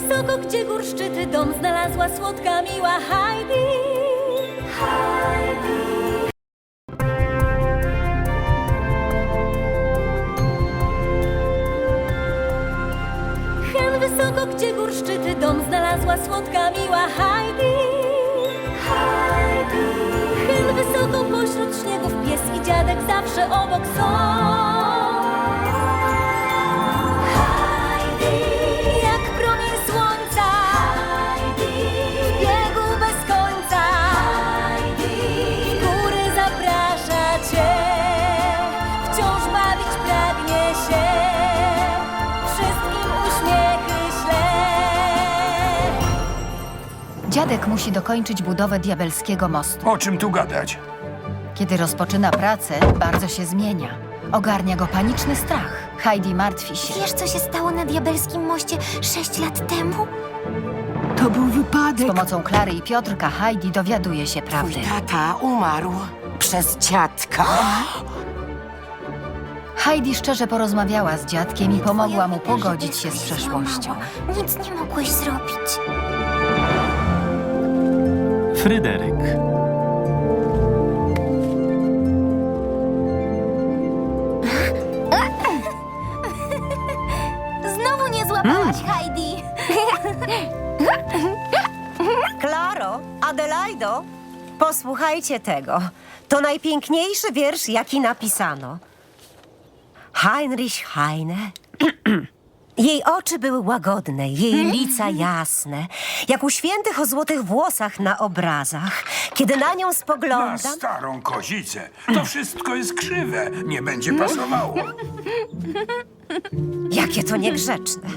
wysoko, gdzie gór szczyty, dom znalazła słodka, miła Heidi. Heidi. Hen wysoko, gdzie gór szczyty, dom znalazła słodka, miła Heidi. Heidi. Hen wysoko pośród śniegów, pies i dziadek zawsze obok są. Dziadek musi dokończyć budowę diabelskiego mostu. O czym tu gadać? Kiedy rozpoczyna pracę, bardzo się zmienia. Ogarnia go paniczny strach. Heidi martwi się. Wiesz, co się stało na diabelskim moście sześć lat temu? To był Z wypadek. pomocą Klary i Piotrka Heidi dowiaduje się Twój prawdy. tata umarł przez dziadka. Heidi szczerze porozmawiała z dziadkiem i pomogła mu pogodzić się z przeszłością. Nic nie mogłeś zrobić. Fryderyk. Znowu nie złapałaś, Heidi. Klaro, Adelaido, posłuchajcie tego. To najpiękniejszy wiersz, jaki napisano. Heinrich Heine. Jej oczy były łagodne, jej lica jasne, jak u świętych o złotych włosach na obrazach. Kiedy na nią Na spoglądam, starą kozicę. To wszystko jest krzywe. Nie będzie pasowało. jakie to niegrzeczne.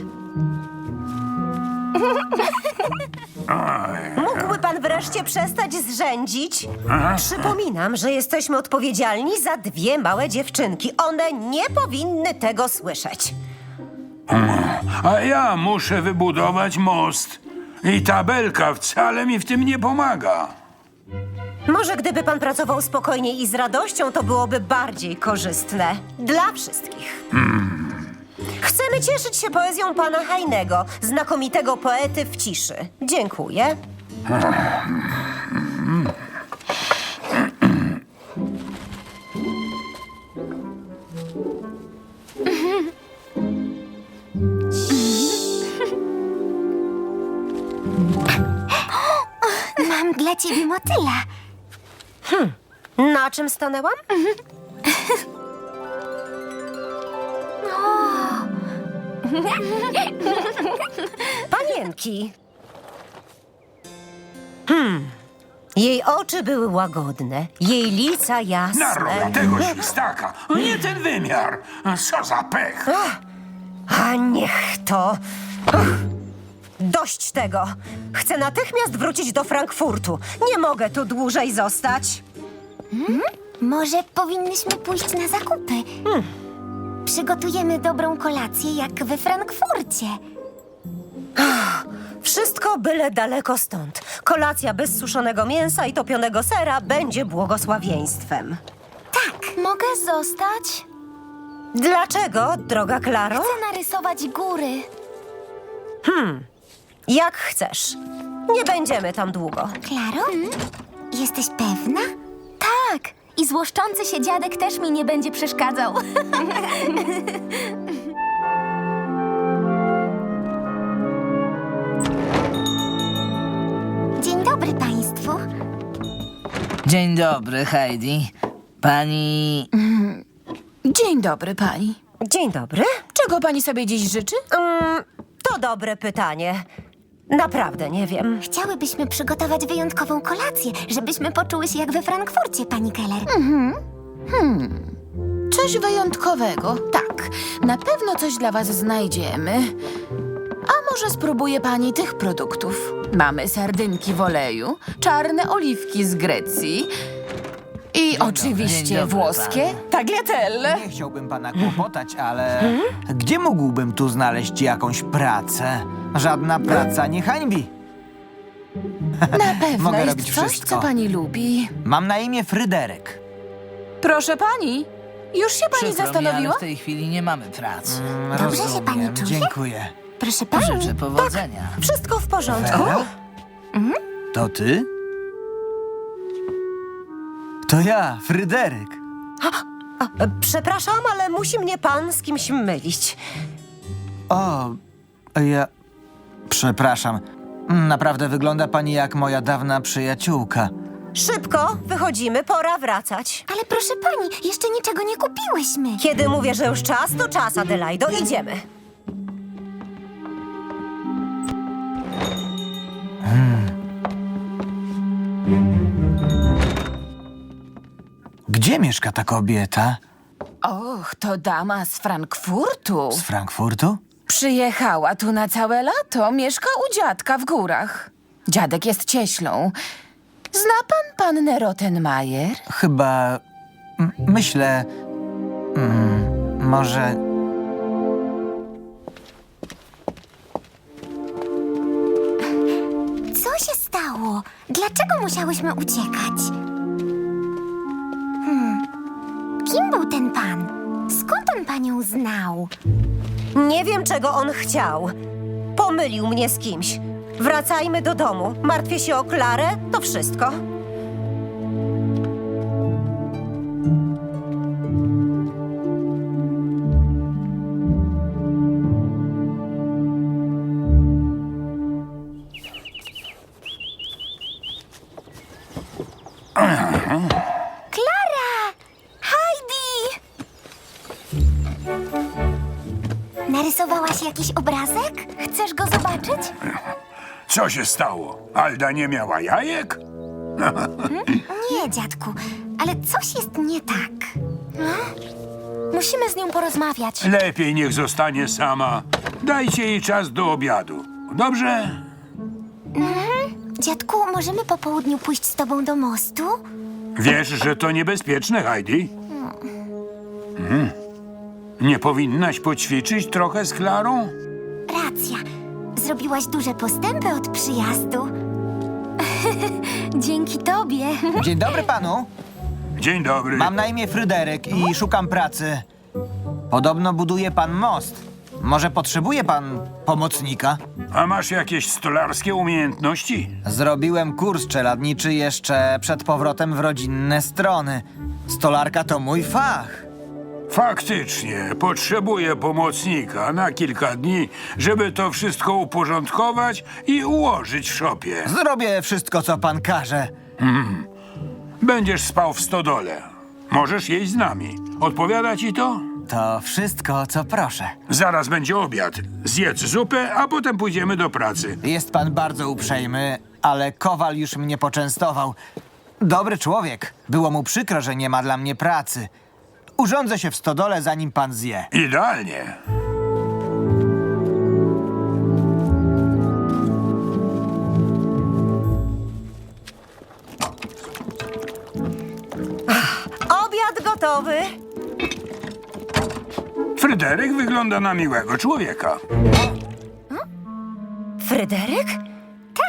Mógłby pan wreszcie przestać zrzędzić? Przypominam, że jesteśmy odpowiedzialni za dwie małe dziewczynki. One nie powinny tego słyszeć. A ja muszę wybudować most. I tabelka wcale mi w tym nie pomaga. Może gdyby pan pracował spokojniej i z radością, to byłoby bardziej korzystne. Dla wszystkich. Chcemy cieszyć się poezją pana Hajnego, znakomitego poety w ciszy. Dziękuję. Mam dla ciebie motyla. Na czym stanęłam? Panienki. Hmm. Jej oczy były łagodne, jej lica jasne. Narobię tego świstaka. Nie ten wymiar. Co za pech. A niech to. Ach, dość tego. Chcę natychmiast wrócić do Frankfurtu. Nie mogę tu dłużej zostać. Może powinnyśmy pójść na zakupy. Przygotujemy dobrą kolację jak we Frankfurcie. Wszystko byle daleko stąd. Kolacja bez suszonego mięsa i topionego sera będzie błogosławieństwem. Tak. Mogę zostać? Dlaczego, droga Klaro? Chcę narysować góry. Jak chcesz. Nie będziemy tam długo. Klaro? Jesteś pewna? Tak. I złoszczący się dziadek też mi nie będzie przeszkadzał. Dzień dobry państwu. Dzień dobry, Heidi. Pani. Dzień dobry pani. Dzień dobry. Czego pani sobie dziś życzy? Mm, to dobre pytanie. Naprawdę nie wiem. Chciałybyśmy przygotować wyjątkową kolację, żebyśmy poczuły się jak we Frankfurcie, pani Keller. Coś wyjątkowego. Tak, na pewno coś dla was znajdziemy. A może spróbuje pani tych produktów? Mamy sardynki w oleju, czarne oliwki z Grecji i oczywiście dobry włoskie tagliatelle. Nie chciałbym pana kłopotać, ale gdzie mógłbym tu znaleźć jakąś pracę? Żadna praca nie hańbi. Na pewno Mogę jest robić coś, wszystko. co pani lubi. Mam na imię Fryderyk. Proszę pani, już się pani Przykro mi, ale zastanowiła? w tej chwili nie mamy pracy. Mm, Dobrze się pani czuje? dziękuję. Proszę pani. Życzę powodzenia. Wszystko w porządku? Wera? To ty? To ja, Fryderyk. E, Przepraszam, ale musi mnie pan z kimś mylić. O, ja. Przepraszam. Naprawdę wygląda pani jak moja dawna przyjaciółka. Szybko, wychodzimy, pora wracać. Ale proszę pani, jeszcze niczego nie kupiłyśmy. Kiedy mówię, że już czas, to czas, Adelaido, idziemy. Gdzie mieszka ta kobieta? Och, to dama z Frankfurtu. Z Frankfurtu? Przyjechała tu na całe lato, mieszka u dziadka w górach. Dziadek jest cieślą. Zna pan pannę Rottenmeier? Chyba. m- Myślę. Mm, może. Co się stało? Dlaczego musiałyśmy uciekać? Znał? Nie wiem, czego on chciał. Pomylił mnie z kimś. Wracajmy do domu. Martwię się o Klarę, to wszystko. jakiś obrazek? Chcesz go zobaczyć? Co się stało? Alda nie miała jajek? Nie, dziadku, ale coś jest nie tak. Musimy z nią porozmawiać. Lepiej niech zostanie sama. Dajcie jej czas do obiadu. Dobrze? Dziadku, możemy po południu pójść z tobą do mostu? Wiesz, że to niebezpieczne, Heidi? Mhm. Nie powinnaś poćwiczyć trochę z Klarą? Racja. Zrobiłaś duże postępy od przyjazdu. Dzięki tobie. Dzień dobry panu. Dzień dobry. Mam na imię Fryderyk i szukam pracy. Podobno buduje pan most. Może potrzebuje pan pomocnika? A masz jakieś stolarskie umiejętności? Zrobiłem kurs czeladniczy jeszcze przed powrotem w rodzinne strony. Stolarka to mój fach. Faktycznie, potrzebuję pomocnika na kilka dni, żeby to wszystko uporządkować i ułożyć w szopie. Zrobię wszystko, co pan każe. Będziesz spał w stodole. Możesz jeść z nami. Odpowiada ci to? To wszystko, co proszę. Zaraz będzie obiad. Zjedz zupę, a potem pójdziemy do pracy. Jest pan bardzo uprzejmy, ale kowal już mnie poczęstował. Dobry człowiek. Było mu przykro, że nie ma dla mnie pracy. Urządzę się w stodole, zanim pan zje. Idealnie. Obiad gotowy. Fryderyk wygląda na miłego człowieka. Fryderyk?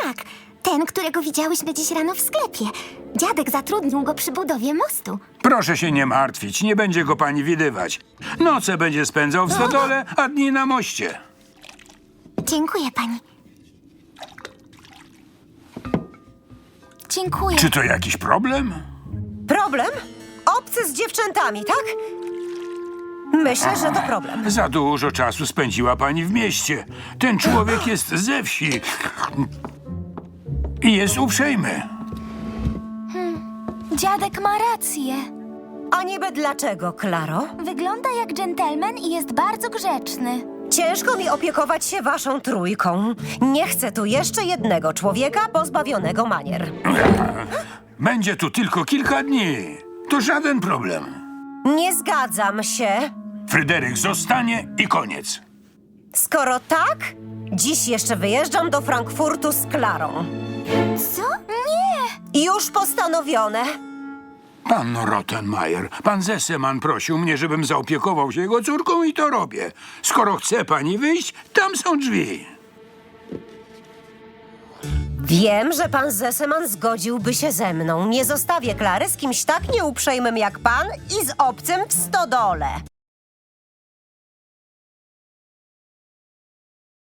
Tak, ten, którego widziałyśmy dziś rano w sklepie. Dziadek zatrudnił go przy budowie mostu. Proszę się nie martwić, nie będzie go pani widywać. Noce będzie spędzał w stodole, a dni na moście. Dziękuję pani. Dziękuję. Czy to jakiś problem? Problem? Obcy z dziewczętami, tak? Myślę, że to problem. Za dużo czasu spędziła pani w mieście. Ten człowiek jest ze wsi. I jest uprzejmy. Dziadek ma rację. A niby dlaczego, Klaro? Wygląda jak dżentelmen i jest bardzo grzeczny. Ciężko mi opiekować się waszą trójką. Nie chcę tu jeszcze jednego człowieka pozbawionego manier. Będzie tu tylko kilka dni. To żaden problem. Nie zgadzam się. Fryderyk zostanie i koniec. Skoro tak, dziś jeszcze wyjeżdżam do Frankfurtu z Klarą. Co? Nie! Już postanowione. Pan Rottenmeier, pan Zesseman prosił mnie, żebym zaopiekował się jego córką i to robię. Skoro chce pani wyjść, tam są drzwi. Wiem, że pan Zeseman zgodziłby się ze mną. Nie zostawię Klary z kimś tak nieuprzejmym jak pan i z obcym w stodole.